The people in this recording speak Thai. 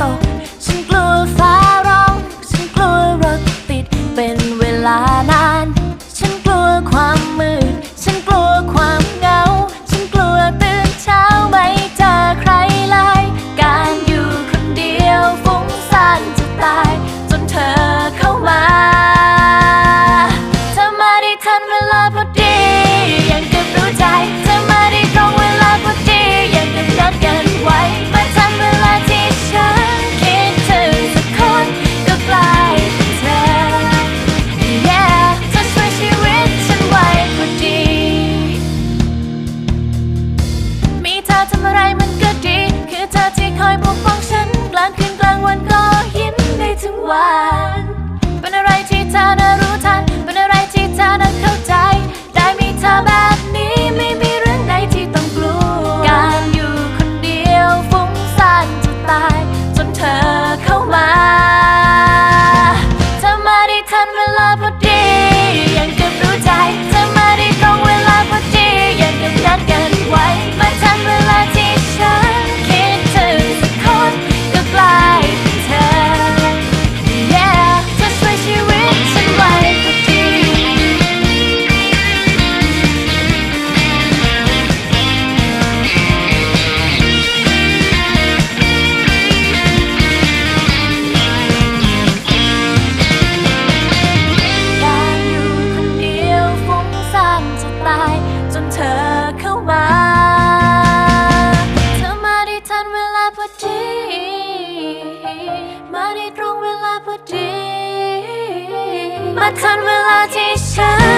ตก ทำอะไรมันก็ดี คือเธอที่คอยปกป้องฉัน มาทันเวลาที่ฉัน